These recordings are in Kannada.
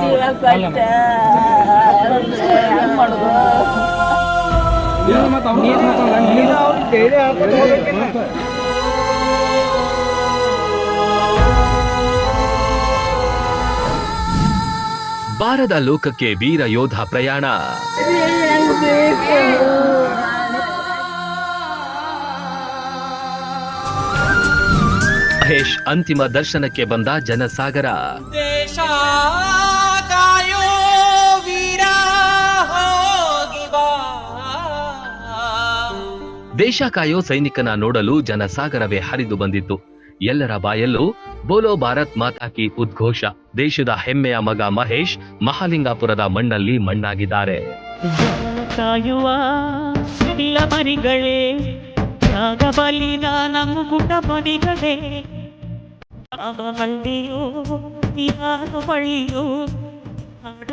ಜೀವ ಕೊಟ್ಟ ಹಂಗ್ ಮಾಡುದು ಬಾರದ ಲೋಕಕ್ಕೆ ವೀರ ಯೋಧ ಪ್ರಯಾಣ ಹೆಂಗ್ ಬೇಕು ಮಹೇಶ್ ಅಂತಿಮ ದರ್ಶನಕ್ಕೆ ಬಂದ ಜನಸಾಗರ ದೇಶ ಕಾಯೋ ಸೈನಿಕನ ನೋಡಲು ಜನಸಾಗರವೇ ಹರಿದು ಬಂದಿತ್ತು. ಎಲ್ಲರ ಬಾಯಲ್ಲೂ ಬೋಲೋ ಭಾರತ್ ಮಾತಾ ಕಿ ಉದ್ಘೋಷ. ದೇಶದ ಹೆಮ್ಮೆಯ ಮಗ ಮಹೇಶ್ ಮಹಾಲಿಂಗಾಪುರದ ಮಣ್ಣಲ್ಲಿ ಮಣ್ಣಾಗಿದ್ದಾರೆ. ಕಾಯುವ ಮರಿಗಳೇ ಮರಿಗಳೇ ಬಳಿಯೂ ಆಡ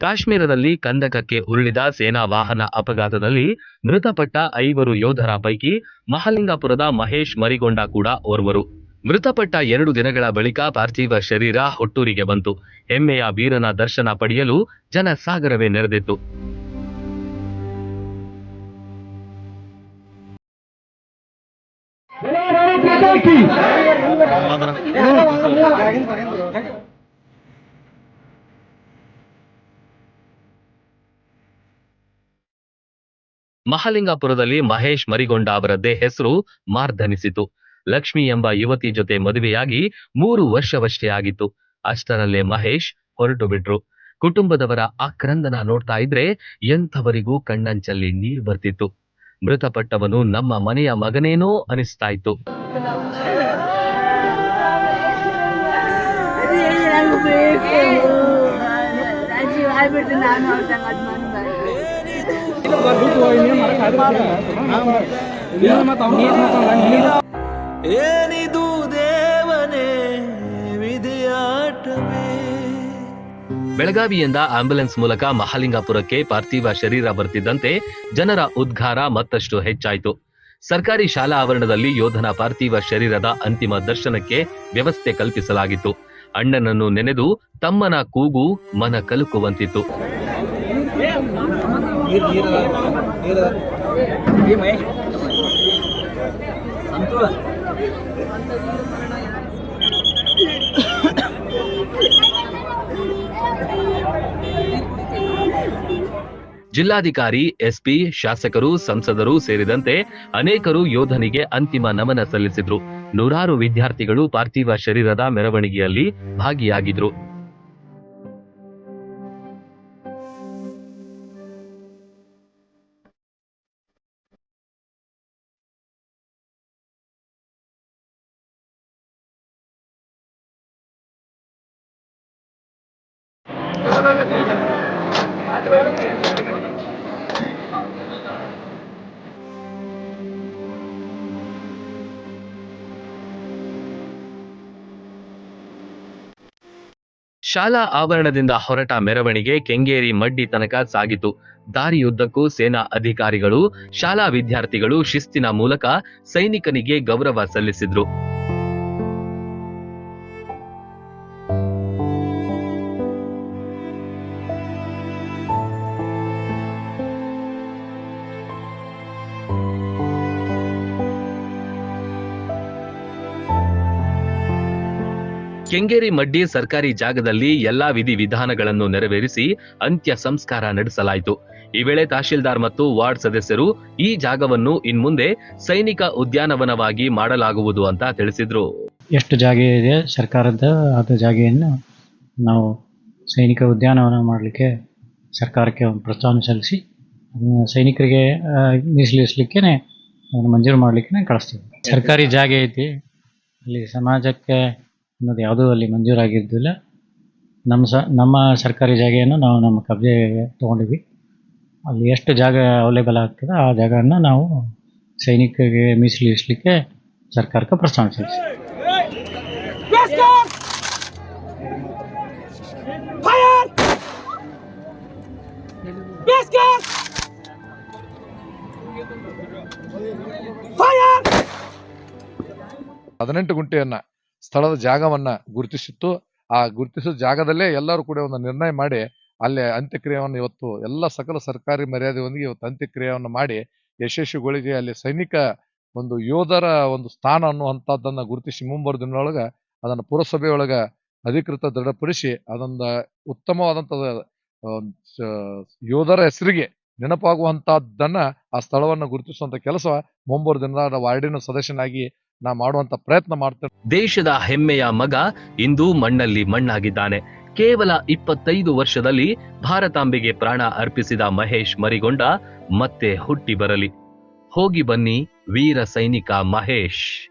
ಕಾಶ್ಮೀರದಲ್ಲಿ ಕಂದಕಕ್ಕೆ ಉರುಳಿದ ಸೇನಾ ವಾಹನ ಅಪಘಾತದಲ್ಲಿ ಮೃತಪಟ್ಟ ಐವರು ಯೋಧರ ಪೈಕಿ ಮಹಾಲಿಂಗಾಪುರದ ಮಹೇಶ್ ಮರಿಗೊಂಡ ಕೂಡ ಓರ್ವರು. ಮೃತಪಟ್ಟ ಎರಡು ದಿನಗಳ ಬಳಿಕ ಪಾರ್ಥಿವ ಶರೀರ ಹುಟ್ಟೂರಿಗೆ ಬಂತು. ಹೆಮ್ಮೆಯ ವೀರನ ದರ್ಶನ ಪಡೆಯಲು ಜನಸಾಗರವೇ ನೆರೆದಿತ್ತು. ಮಹಾಲಿಂಗಾಪುರದಲ್ಲಿ ಮಹೇಶ್ ಮರಿಗೊಂಡ ಅವರದ್ದೇ ಹೆಸರು ಮಾರ್ಧನಿಸಿತು. ಲಕ್ಷ್ಮಿ ಎಂಬ ಯುವತಿ ಜೊತೆ ಮದುವೆಯಾಗಿ ಮೂರು ವರ್ಷವಷ್ಟೇ ಆಗಿತ್ತು. ಅಷ್ಟರಲ್ಲೇ ಮಹೇಶ್ ಹೊರಟು ಬಿಟ್ರು. ಕುಟುಂಬದವರ ಆಕ್ರಂದನ ನೋಡ್ತಾ ಇದ್ರೆ ಎಂಥವರಿಗೂ ಕಣ್ಣಂಚಲ್ಲಿ ನೀರು ಬರ್ತಿತ್ತು. ಮೃತಪಟ್ಟವನು ನಮ್ಮ ಮನೆಯ ಮಗನೇನೋ ಅನಿಸ್ತಾ ಇತ್ತು ಏನಿದು ದೇವನೇ ವಿಧಿಯಾಟವೇ? ಬೆಳಗಾವಿಯಿಂದ ಆಂಬ್ಯುಲೆನ್ಸ್ ಮೂಲಕ ಮಹಾಲಿಂಗಾಪುರಕ್ಕೆ ಪಾರ್ಥಿವ ಶರೀರ ಬರ್ತಿದ್ದಂತೆ ಜನರ ಉದ್ಗಾರ ಮತ್ತಷ್ಟು ಹೆಚ್ಚಾಯಿತು. ಸರ್ಕಾರಿ ಶಾಲಾ ಆವರಣದಲ್ಲಿ ಯೋಧನ ಪಾರ್ಥಿವ ಶರೀರದ ಅಂತಿಮ ದರ್ಶನಕ್ಕೆ ವ್ಯವಸ್ಥೆ ಕಲ್ಪಿಸಲಾಗಿತ್ತು. ಅಣ್ಣನನ್ನು ನೆನೆದು ತಮ್ಮನ ಕೂಗು ಮನ ಕಲುಕುವಂತಿತ್ತು. ಜಿಲ್ಲಾಧಿಕಾರಿ, ಎಸ್ಪಿ, ಶಾಸಕರು, ಸಂಸದರು ಸೇರಿದಂತೆ ಅನೇಕರು ಯೋಧನಿಗೆ ಅಂತಿಮ ನಮನ ಸಲ್ಲಿಸಿದ್ರು. ನೂರಾರು ವಿದ್ಯಾರ್ಥಿಗಳು ಪಾರ್ಥಿವ ಶರೀರದ ಮೆರವಣಿಗೆಯಲ್ಲಿ ಭಾಗಿಯಾಗಿದ್ರು. ಶಾಲಾ ಆವರಣದಿಂದ ಹೊರಟ ಮೆರವಣಿಗೆ ಕೆಂಗೇರಿ ಮಡ್ಡಿ ತನಕ ಸಾಗಿತು. ದಾರಿಯುದ್ದಕ್ಕೂ ಸೇನಾ ಅಧಿಕಾರಿಗಳು, ಶಾಲಾ ವಿದ್ಯಾರ್ಥಿಗಳು ಶಿಸ್ತಿನ ಮೂಲಕ ಸೈನಿಕನಿಗೆ ಗೌರವ ಸಲ್ಲಿಸಿದ್ರು. ಕೆಂಗೇರಿ ಮಡ್ಡಿ ಸರ್ಕಾರಿ ಜಾಗದಲ್ಲಿ ಎಲ್ಲಾ ವಿಧಿ ವಿಧಾನಗಳನ್ನು ನೆರವೇರಿಸಿ ಅಂತ್ಯ ಸಂಸ್ಕಾರ ನಡೆಸಲಾಯಿತು. ಈ ವೇಳೆ ತಹಶೀಲ್ದಾರ್ ಮತ್ತು ವಾರ್ಡ್ ಸದಸ್ಯರು ಈ ಜಾಗವನ್ನು ಇನ್ಮುಂದೆ ಸೈನಿಕ ಉದ್ಯಾನವನವಾಗಿ ಮಾಡಲಾಗುವುದು ಅಂತ ತಿಳಿಸಿದ್ರು. ಎಷ್ಟು ಜಾಗ ಇದೆ ಸರ್ಕಾರದ ಆದ ಜಾಗೆಯನ್ನು ನಾವು ಸೈನಿಕ ಉದ್ಯಾನವನ ಮಾಡಲಿಕ್ಕೆ ಸರ್ಕಾರಕ್ಕೆ ಒಂದು ಪ್ರಸ್ತಾವನೆ ಸಲ್ಲಿಸಿ ಸೈನಿಕರಿಗೆ ಮೀಸಲಿಸಲಿಕ್ಕೆ ಮಂಜೂರು ಮಾಡಲಿಕ್ಕೆ ಕಳಿಸ್ತೀವಿ. ಸರ್ಕಾರಿ ಜಾಗ ಐತಿ ಅಲ್ಲಿ ಸಮಾಜಕ್ಕೆ ಅನ್ನೋದು ಯಾವುದೂ ಅಲ್ಲಿ ಮಂಜೂರಾಗಿದ್ದಿಲ್ಲ ನಮ್ಮ ಸ, ನಮ್ಮ ಸರ್ಕಾರಿ ಜಾಗೆಯನ್ನು ನಾವು ನಮ್ಮ ಕಬ್ಜೆಗೆ ತೊಗೊಂಡಿದ್ವಿ. ಅಲ್ಲಿ ಎಷ್ಟು ಜಾಗ ಅವೈಲೇಬಲ್ ಆಗ್ತದೆ ಆ ಜಾಗವನ್ನು ನಾವು ಸೈನಿಕರಿಗೆ ಮೀಸಲಿರಿಸಲಿಕ್ಕೆ ಸರ್ಕಾರಕ್ಕೆ ಪ್ರಸ್ತಾವನೆ ಸಲ್ಲಿಸಿ ಹದಿನೆಂಟು ಗುಂಟೆಯನ್ನ ಸ್ಥಳದ ಜಾಗವನ್ನ ಗುರುತಿಸಿತ್ತು. ಆ ಗುರುತಿಸಿದ ಜಾಗದಲ್ಲೇ ಎಲ್ಲರೂ ಕೂಡ ಒಂದು ನಿರ್ಣಯ ಮಾಡಿ ಅಲ್ಲಿ ಅಂತ್ಯಕ್ರಿಯೆಯನ್ನು ಇವತ್ತು ಎಲ್ಲ ಸಕಲ ಸರ್ಕಾರಿ ಮರ್ಯಾದೆಯೊಂದಿಗೆ ಇವತ್ತು ಅಂತ್ಯಕ್ರಿಯೆಯನ್ನು ಮಾಡಿ ಯಶಸ್ವಿಗೊಳಿಸಿ ಅಲ್ಲಿ ಸೈನಿಕ ಒಂದು ಯೋಧರ ಒಂದು ಸ್ಥಾನ ಅನ್ನುವಂಥದ್ದನ್ನು ಗುರುತಿಸಿ ಮುಂಬರುವ ದಿನದೊಳಗೆ ಅದನ್ನು ಪುರಸಭೆಯೊಳಗ ಅಧಿಕೃತ ದೃಢಪಡಿಸಿ ಅದೊಂದು ಉತ್ತಮವಾದಂಥ ಯೋಧರ ಹೆಸರಿಗೆ ನೆನಪಾಗುವಂತಹದ್ದನ್ನ ಆ ಸ್ಥಳವನ್ನು ಗುರುತಿಸುವಂತ ಕೆಲಸ ಮುಂಬರುವ ದಿನದ ವಾರ್ಡಿನ ಸದಸ್ಯನಾಗಿ ನಾ ಮಾಡುವಂತ ಪ್ರಯತ್ನ ಮಾಡ್ತೇನೆ. ದೇಶದ ಹೆಮ್ಮೆಯ ಮಗ ಇಂದು ಮಣ್ಣಲ್ಲಿ ಮಣ್ಣಾಗಿದ್ದಾನೆ. ಕೇವಲ ಇಪ್ಪತ್ತೈದು ವರ್ಷದಲ್ಲಿ ಭಾರತಾಂಬೆಗೆ ಪ್ರಾಣ ಅರ್ಪಿಸಿದ ಮಹೇಶ್ ಮರಿಗೊಂಡ ಮತ್ತೆ ಹುಟ್ಟಿ ಬರಲಿ. ಹೋಗಿ ಬನ್ನಿ, ವೀರ ಸೈನಿಕ ಮಹೇಶ್.